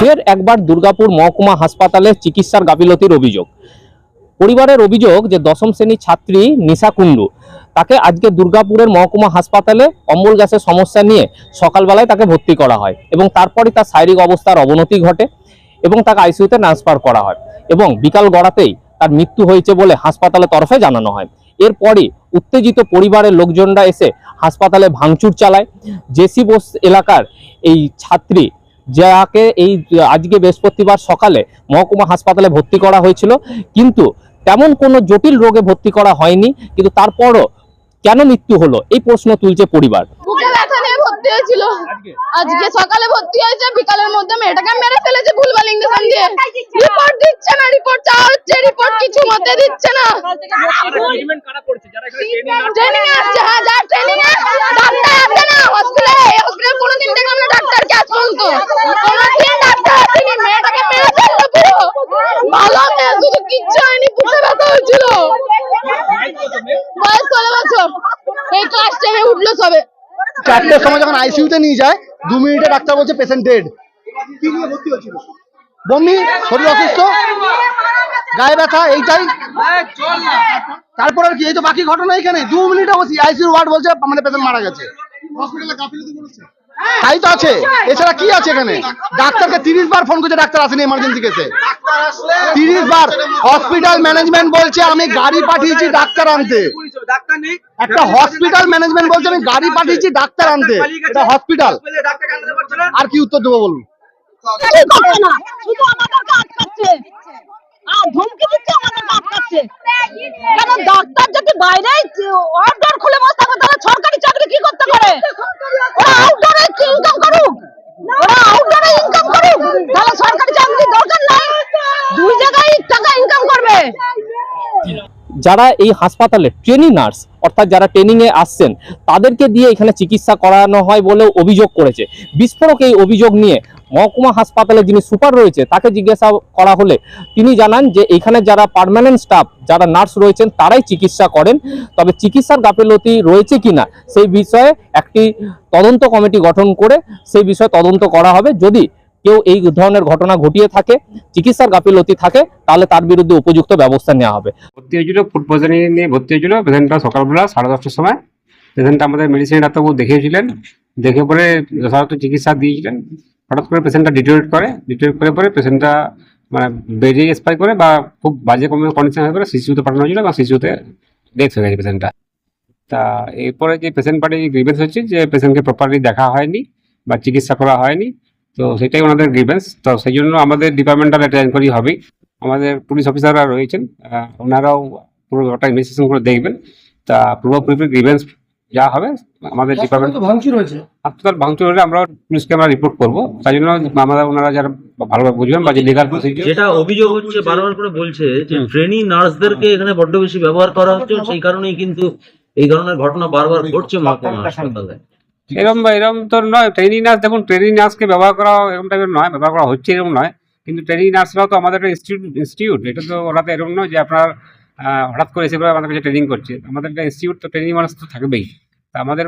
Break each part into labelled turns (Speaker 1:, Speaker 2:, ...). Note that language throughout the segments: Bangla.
Speaker 1: ফের একবার দুর্গাপুর মহকুমা হাসপাতালে চিকিৎসার গাফিলতির অভিযোগ। পরিবারের অভিযোগ যে দশম শ্রেণির ছাত্রী নিশা কুণ্ডু, তাকে আজকে দুর্গাপুরের মহকুমা হাসপাতালে অম্বল গ্যাসের সমস্যা নিয়ে সকালবেলায় তাকে ভর্তি করা হয় এবং তারপরে তার শারীরিক অবস্থার অবনতি ঘটে এবং তাকে আইসিইউতে ট্রান্সফার করা হয় এবং বিকাল গড়াতেই তার মৃত্যু হয়েছে বলে হাসপাতালের তরফে জানানো হয়। এরপরই উত্তেজিত পরিবারের লোকজনরা এসে হাসপাতালে ভাঙচুর চালায়। জেসি বোস এলাকার এই ছাত্রী যাকে এই আজকে বৃহস্পতিবার সকালে মহকুমা হাসপাতালে ভর্তি করা হয়েছিল। কিন্তু তেমন কোনো জটিল রোগে ভর্তি করা হয়নি কিন্তু তারপরও কেন মৃত্যু হলো? এই প্রশ্ন তুলছে পরিবার।
Speaker 2: ভর্তি হয়েছিল। আজকে সকালে ভর্তি হয়েছে বিকালের মধ্যে মেয়েটাকে মেরে ফেলেছে ভুলভাল ইঞ্জেকশন দিয়ে। রিপোর্ট দিচ্ছে না রিপোর্ট চাওয়া হচ্ছে রিপোর্ট কিছু মতে দিচ্ছে না। ট্রেনিং আসছে হ্যাঁ যা ট্রেনিং এ ডাক্তার আছে না হসপিটালে হসপিটাল কোনোদিন দেখলাম না ডাক্তারকে আজ পর্যন্ত কোনোদিন ডাক্তার আসেনি মেয়েটাকে মেরে ফেলল পুরো ভালো মেয়ে শুধু কিচ্ছু হয়নি বুকে হয়েছিল বয়স ষোলো বছর এই ক্লাস টেনে উঠল সবে।
Speaker 3: চারটের সময় যখন আইসিইউতে নিয়ে যায় দু মিনিটে ডাক্তার বলছে পেশেন্ট ডেড কি নিয়ে ভর্তি হয়েছিল বমি শরীর অসুস্থ? গায়ে ব্যথা এইটাই? তারপর আর কি এই তো বাকি ঘটনা এখানে। দু মিনিটে বসি আইসিইউ ওয়ার্ড বলছে মানে পেশেন্ট মারা গেছে। তাই তো আছে। এছাড়া কি আছে এখানে? ডাক্তারকে তিরিশ বার ফোন করছে ডাক্তার আসেনি এমার্জেন্সি কেসে তিরিশ বার। হসপিটাল ম্যানেজমেন্ট বলছে আমি গাড়ি পাঠিয়েছি ডাক্তার আনতে। একটা হসপিটাল ম্যানেজমেন্ট বলছে আমি গাড়ি পাঠিয়েছি ডাক্তার আনতে। এটা হসপিটাল আর কি উত্তর দেবো বলুন?
Speaker 4: কিছুই করছে না শুধু আমাদেরকে আটকাচ্ছে আর ধমকি দিচ্ছে আমাদেরকে আটকাচ্ছে কেন ডাক্তার যদি বাইরে অর্ডার খুলে বসে থাকবে তাহলে সরকারি চাকরি কি করতে পারে? ওরা আউটডোরে ইনকাম করুক। ওরা আউটডোরে ইনকাম করুক। তাহলে সরকারি
Speaker 1: যারা এই হাসপাতালে ট্রেনিং নার্স অর্থাৎ যারা ট্রেনিং এ আসছেন, তাদেরকে দিয়ে এখানে চিকিৎসা করানো হয় বলেও অভিযোগ করেছে। বিস্ফোরক এই অভিযোগ নিয়ে মহকুমা হাসপাতালে যিনি সুপার রয়েছে, তাকে জিজ্ঞাসা করা হলে তিনি জানান যে এখানে যারা পার্মানেন্ট স্টাফ যারা নার্স রয়েছেন, তারাই চিকিৎসা করেন। তবে চিকিৎসার গাফিলতি রয়েছে কিনা, সেই বিষয়ে একটি তদন্ত কমিটি গঠন করে সেই বিষয়ে তদন্ত করা হবে। যদি কেউ এই ধরনের ঘটনা ঘটিয়ে থাকে, চিকিৎসার গাফিলতি থাকে, তাহলে তার বিরুদ্ধে উপযুক্ত ব্যবস্থা নেওয়া হবে।
Speaker 5: ভর্তি হয়েছিল ফুড পয়জনিং নিয়ে ভর্তি হয়েছিল পেশেন্টটা সকালবেলা সাড়ে দশটার সময়। পেশেন্টটা আমাদের মেডিসিন ডাক্তারবাবু দেখিয়েছিলেন, দেখে পরে যথাযথ চিকিৎসা দিয়েছিলেন। হঠাৎ করে পেশেন্টটা ডিটোরেট করে ডিটোরেট করে পরে পেশেন্টটা মানে বেডে এক্সপায়ার করে বা খুব বাজে কন্ডিশন হয়ে পরে শিশুতে পাঠানো হয়েছিল বা শিশুতে ডেথ হয়ে গেছে পেশেন্টটা। তা এরপরে যে পেশেন্ট পার্টি গ্রিভেন্স হচ্ছে যে পেশেন্টকে প্রপারলি দেখা হয়নি বা চিকিৎসা করা হয়নি তো সেটাই ওনাদের গ্রিভেন্স তো সেই জন্য আমাদের ডিপার্টমেন্টাল একটা এনকোয়ারি হবেই আমাদের পুলিশ অফিসাররা রয়েছেন। ওনারাও পুরো ওটা ইনভেস্টিগেশন করে দেখবেন। তা পুরোপুরি গ্রিভেন্স যা হবে আমাদের ডিপার্টমেন্ট
Speaker 3: ভাঙচুর হয়েছে।
Speaker 5: হাসপাতাল ভাঙচুর হলে আমরা পুলিশকে আমরা রিপোর্ট করব। তাই জন্য আমরা ওনারা যারা ভালোভাবে বুঝবেন বা যে লিগাল প্রসিডিউর
Speaker 6: যেটা অভিযোগ হচ্ছে বারবার করে বলছে যে। ট্রেনিং নার্সদেরকে এখানে বড্ড বেশি ব্যবহার করা হচ্ছে। সেই কারণেই কিন্তু এই ধরনের ঘটনা বারবার ঘটছে মহকুমা হাসপাতালে।
Speaker 5: এরকম এরকম তো নয় ট্রেনিং নার্স দেখুন ট্রেনিং নার্সকে ব্যবহার করা এরকম টাইপের নয়, ব্যবহার করা হচ্ছে এরকম নয়, কিন্তু ট্রেনিং নার্সরাও তো আমাদের একটা ইনস্টিটিউট ইনস্টিটিউট এটা তো ওরা তো এরকম নয় যে আপনার হঠাৎ করে এসে আমাদের কাছে ট্রেনিং করছে, আমাদের একটা ইনস্টিটিউট তো ট্রেনিং মানুষ তো থাকবেই, তা আমাদের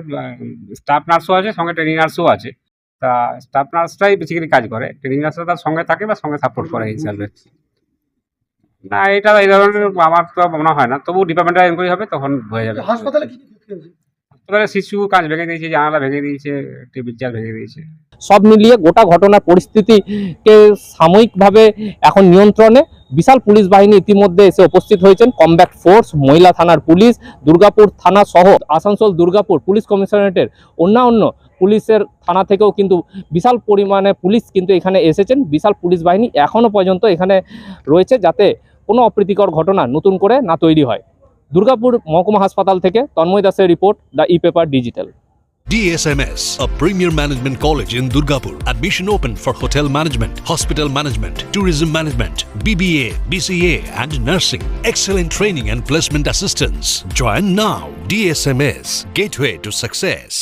Speaker 5: স্টাফ নার্সও আছে, সঙ্গে ট্রেনিং নার্সও আছে, তা স্টাফ নার্সরাই বেসিক্যালি কাজ করে ট্রেনিং নার্সরা তার সঙ্গে থাকে বা সঙ্গে সাপোর্ট করে এই হিসাবে। না, এটা এই ধরনের আমার তো মনে হয় না তবু ডিপার্টমেন্টাল এনকোয়ারি হবে, তখন হয়ে যাবে।
Speaker 3: হাসপাতালে
Speaker 5: হাসপাতালে শিশু, কাজ ভেঙে দিয়েছে, জানালা ভেঙে দিয়েছে, টেবিল চেয়ার ভেঙে দিয়েছে।
Speaker 1: সব মিলিয়ে গোটা ঘটনার পরিস্থিতিকে সাময়িকভাবে এখন নিয়ন্ত্রণে, বিশাল পুলিশ বাহিনী ইতিমধ্যে এসে উপস্থিত হয়েছেন। কমব্যাক্ট ফোর্স মহিলা থানার পুলিশ, দুর্গাপুর থানা সহ আসানসোল, দুর্গাপুর পুলিশ কমিশনারেটের অন্যান্য পুলিশের থানা থেকেও কিন্তু বিশাল পরিমাণে পুলিশ কিন্তু এখানে এসেছেন। বিশাল পুলিশ বাহিনী এখনও পর্যন্ত এখানে রয়েছে যাতে কোনো অপ্রীতিকর ঘটনা নতুন করে না তৈরি হয়। দুর্গাপুর মহকুমা হাসপাতাল থেকে তন্ময় দাসের report the E paper digital
Speaker 7: DSMS, a premier management college in Durgapur. Admission open for hotel management, hospital management, tourism management, BBA, BCA, and nursing. Excellent training and placement assistance. Join now. DSMS, gateway to success.